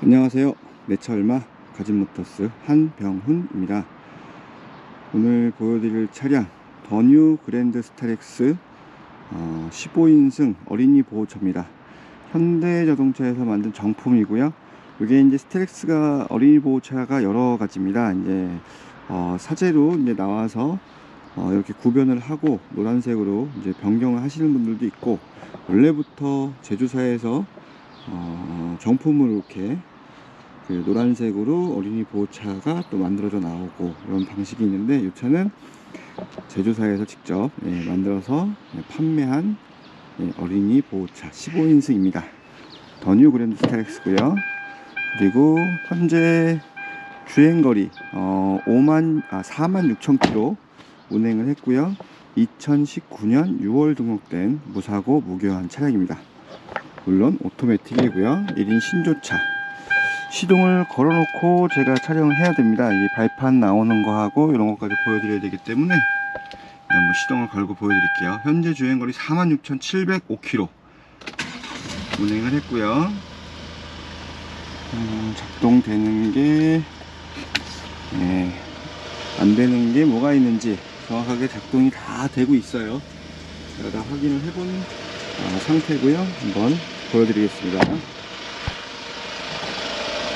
안녕하세요. 내차얼마 가진모터스 한병훈입니다. 오늘 보여드릴 차량 더뉴 그랜드 스타렉스 어, 15인승 어린이 보호차입니다. 현대자동차에서 만든 정품이고요. 이게 이제 스타렉스가 어린이 보호차가 여러 가지입니다. 이제 어, 사제로 이제 나와서 어, 이렇게 구변을 하고 노란색으로 이제 변경을 하시는 분들도 있고 원래부터 제조사에서 어, 정품으로 이렇게 그 노란색으로 어린이 보호차가 또 만들어져 나오고 이런 방식이 있는데 이 차는 제조사에서 직접 예, 만들어서 예, 판매한 예, 어린이 보호차 15인승입니다. 더뉴 그랜드 스타렉스고요. 그리고 현재 주행거리 어, 5만 아 4만 6천 킬로 운행을 했고요. 2019년 6월 등록된 무사고 무교환 차량입니다. 물론 오토매틱이고요. 1인 신조차. 시동을 걸어놓고 제가 촬영을 해야 됩니다. 이 발판 나오는 거하고 이런 것까지 보여드려야 되기 때문에 한번 시동을 걸고 보여드릴게요. 현재 주행거리 46,705km 운행을 했고요. 음, 작동되는 게 예, 안 되는 게 뭐가 있는지 정확하게 작동이 다 되고 있어요. 제가 다 확인을 해본 아, 상태고요. 한번 보여드리겠습니다.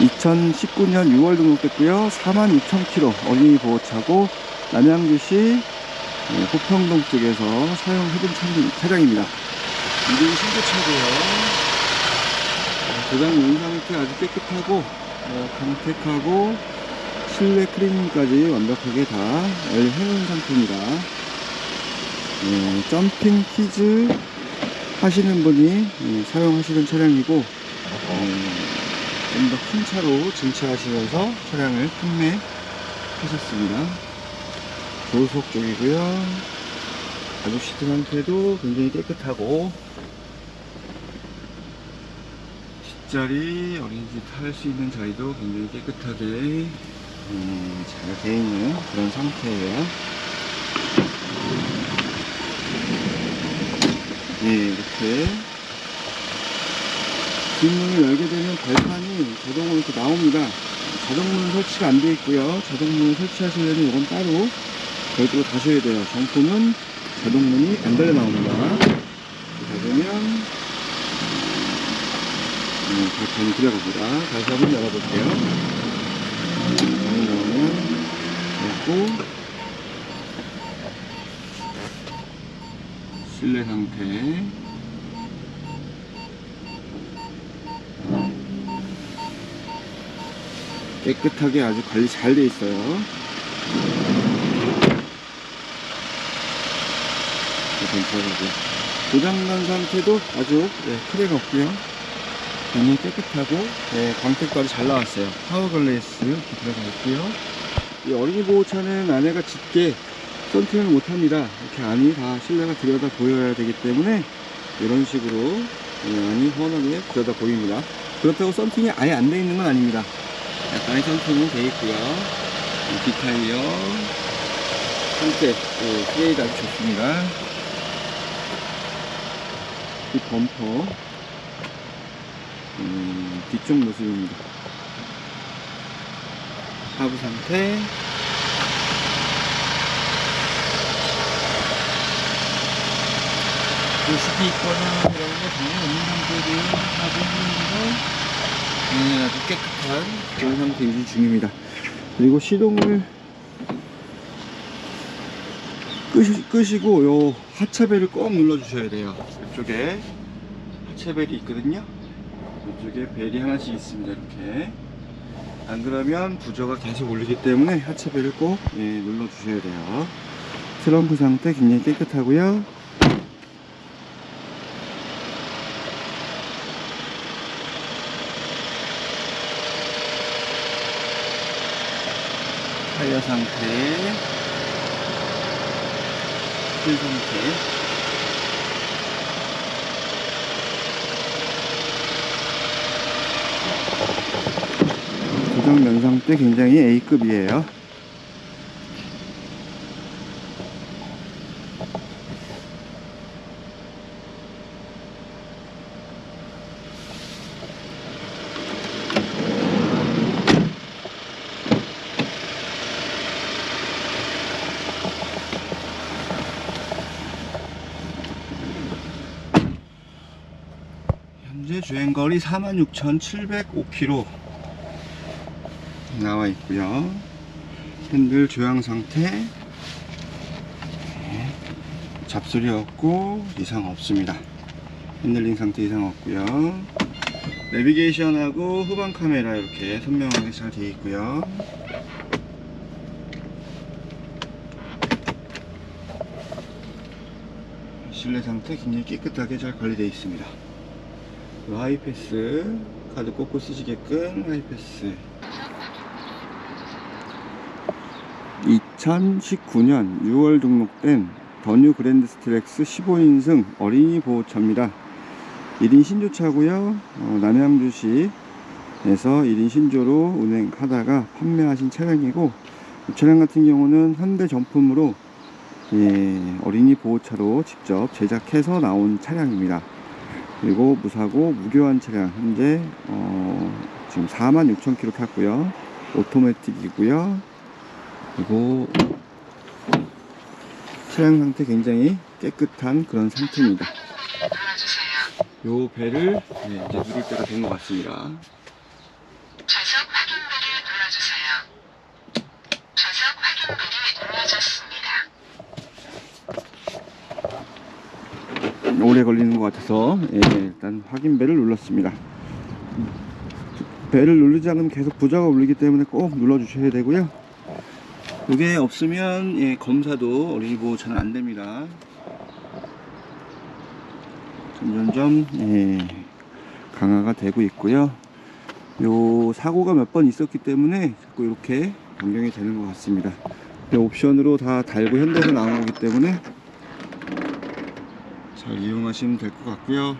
2019년 6월 등록됐고요. 46,000km 어린이 보호차고 남양주시 네, 호평동 쪽에서 사용해본 차- 차량입니다. 이게 신고차고요. 어, 도장 용상태 아주 깨끗하고 어, 광택하고 실내 클리닝까지 완벽하게 다 해놓은 상태입니다. 예, 점핑 퀴즈 하시는 분이 예, 사용하시는 차량이고 좀 더 큰 차로 증차하시면서 차량을 판매하셨습니다. 조속 쪽이고요. 시트 상태도 굉장히 깨끗하고 뒷자리 어린이집 탈 수 있는 자리도 굉장히 깨끗하게 음, 잘 되어 있는 그런 상태예요. 예, 이렇게 뒷문을 열게 되면 발판이 자동으로 이렇게 나옵니다. 자동문 설치가 안 되어 있고요. 자동문을 설치하시려면 이건 따로 별도로 다셔야 돼요. 정품은 자동문이 안 달려 나옵니다. 닫으면 네, 발판이 들어갑니다. 다시 한번 열어볼게요. 나오면 열고 실내 상태 깨끗하게 아주 관리 잘 돼 있어요. 괜찮아요. 고장난 상태도 아주 네, 크랙 없고요. 굉장히 깨끗하고 네, 광택도 아주 잘 나왔어요. 파워 글레이스 이렇게 들어가 있고요. 이 어린이 보호차는 안에가 짙게 썬팅을 못합니다. 이렇게 안이 다 실내가 들여다 보여야 되기 때문에 이런 식으로 네, 안이 훤하게 들여다 보입니다. 그렇다고 썬팅이 아예 안 돼 있는 건 아닙니다. 약간의 썬팅은 돼 있고요. 이 뒷타이어 상태 예, 트레이드 아주 좋습니다. 이 범퍼 음, 뒤쪽 모습입니다. 하부 상태 보시기 있거나 이런 거 전혀 없는 상태고요. 하부 상태 아주 깨끗한 그런 상태 유지 중입니다. 그리고 시동을 끄시, 끄시고 요 하차벨을 꼭 눌러주셔야 돼요. 이쪽에 하차벨이 있거든요. 이쪽에 벨이 하나씩 있습니다. 이렇게 안 그러면 부저가 계속 올리기 때문에 하차벨을 꼭 예, 눌러주셔야 돼요. 트렁크 상태 굉장히 깨끗하고요. 타이어 상태, 휠 상태. 고정 면상 때 굉장히 A급이에요. 현재 주행거리 46,705km 나와 있고요. 핸들 조향 상태 네, 잡소리 없고 이상 없습니다. 핸들링 상태 이상 없고요. 내비게이션하고 후방 카메라 이렇게 선명하게 잘 되어 있고요. 실내 상태 굉장히 깨끗하게 잘 관리되어 있습니다. 그 하이패스 카드 꽂고 쓰시게끔 하이패스. 2019년 6월 등록된 더뉴 그랜드 스트렉스 15인승 어린이 보호차입니다. 1인 신조차고요. 어, 남양주시에서 1인 신조로 운행하다가 판매하신 차량이고 이 차량 같은 경우는 현대 정품으로 예, 어린이 보호차로 직접 제작해서 나온 차량입니다. 그리고 무사고 무교환 차량 현재 어, 지금 46,000km 탔고요. 오토매틱이고요. 그리고 차량 상태 굉장히 깨끗한 그런 상태입니다. 요 배를 네, 이제 누를 때가 된 것 같습니다. 오래 걸리는 것 같아서 예, 일단 확인벨을 눌렀습니다. 배를 누르지 않으면 계속 부자가 울리기 때문에 꼭 눌러 주셔야 되고요. 그게 없으면 예, 검사도 어린이 보호차는 안 됩니다. 점점점 예, 강화가 되고 있고요. 요 사고가 몇 번 있었기 때문에 자꾸 이렇게 변경이 되는 것 같습니다. 옵션으로 다 달고 현대에서 나온 거기 때문에 잘 이용하시면 될 것 같고요.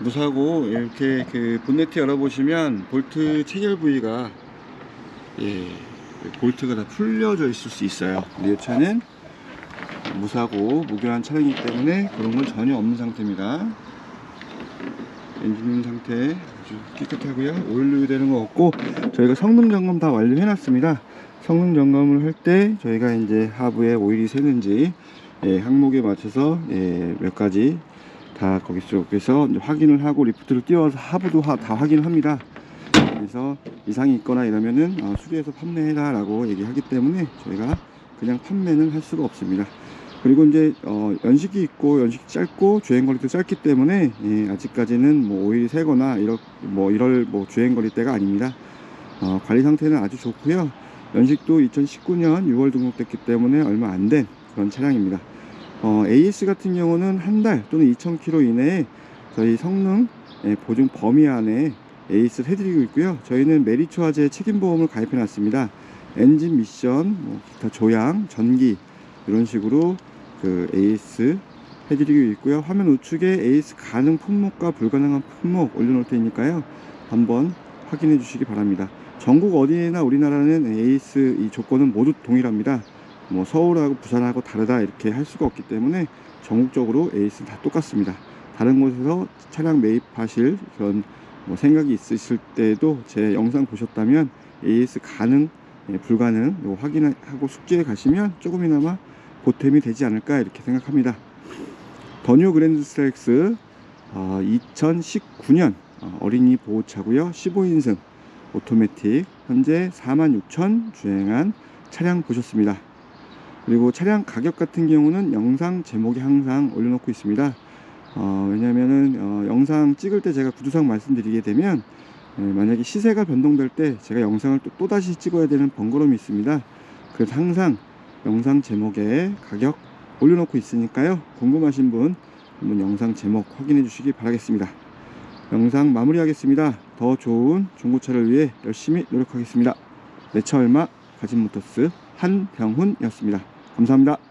무사고 이렇게 그 본네트 열어보시면 볼트 체결 부위가 예 볼트가 다 풀려져 있을 수 있어요. 근데 이 차는 무사고 무교한 차량이기 때문에 그런 건 전혀 없는 상태입니다. 엔진 상태 아주 깨끗하고요. 오일류 되는 거 없고 저희가 성능 점검 다 완료해 놨습니다. 성능 점검을 할 때 저희가 이제 하부에 오일이 새는지 예, 항목에 맞춰서 예, 몇 가지 다 거기 이제 확인을 하고 리프트를 띄워서 하부도 하- 다 확인을 합니다. 그래서 이상이 있거나 이러면은 어, 수리해서 판매해라 라고 얘기하기 때문에 저희가 그냥 판매는 할 수가 없습니다. 그리고 이제 어, 연식이 있고 연식이 짧고 주행 거리도 짧기 때문에 예, 아직까지는 뭐 오일이 새거나 이럴 뭐 이럴 뭐 주행 거리 때가 아닙니다. 어, 관리 상태는 아주 좋고요. 연식도 2019년 6월 등록됐기 때문에 얼마 안된 그런 차량입니다. 어, AS 같은 경우는 한 달 또는 2,000km 이내에 저희 성능 예, 보증 범위 안에 AS를 해드리고 있고요. 저희는 메리츠 화재 책임보험을 가입해 놨습니다. 엔진 미션, 뭐 기타 조향, 전기 이런 식으로 그 AS 해드리고 있고요. 화면 우측에 AS 가능 품목과 불가능한 품목 올려놓을 테니까요. 한번 확인해 주시기 바랍니다. 전국 어디나 우리나라는 AS 이 조건은 모두 동일합니다. 뭐 서울하고 부산하고 다르다 이렇게 할 수가 없기 때문에 전국적으로 AS는 다 똑같습니다. 다른 곳에서 차량 매입하실 그런 뭐 생각이 있으실 때도 제 영상 보셨다면 AS 가능, 예, 불가능 이거 확인하고 숙지해 가시면 조금이나마 보탬이 되지 않을까 이렇게 생각합니다. 더뉴 그랜드 스트렉스 어, 2019년 어, 어린이 보호차고요. 15인승 오토매틱 현재 46,000 주행한 차량 보셨습니다. 그리고 차량 가격 같은 경우는 영상 제목에 항상 올려놓고 있습니다. 어, 왜냐면은 어, 영상 찍을 때 제가 구두상 말씀드리게 되면 예, 만약에 시세가 변동될 때 제가 영상을 또, 또다시 찍어야 되는 번거로움이 있습니다. 그래서 항상 영상 제목에 가격 올려놓고 있으니까요. 궁금하신 분 한번 영상 제목 확인해 주시기 바라겠습니다. 영상 마무리하겠습니다. 더 좋은 중고차를 위해 열심히 노력하겠습니다. 내차 얼마 가진 모터스 한병훈이었습니다. 감사합니다.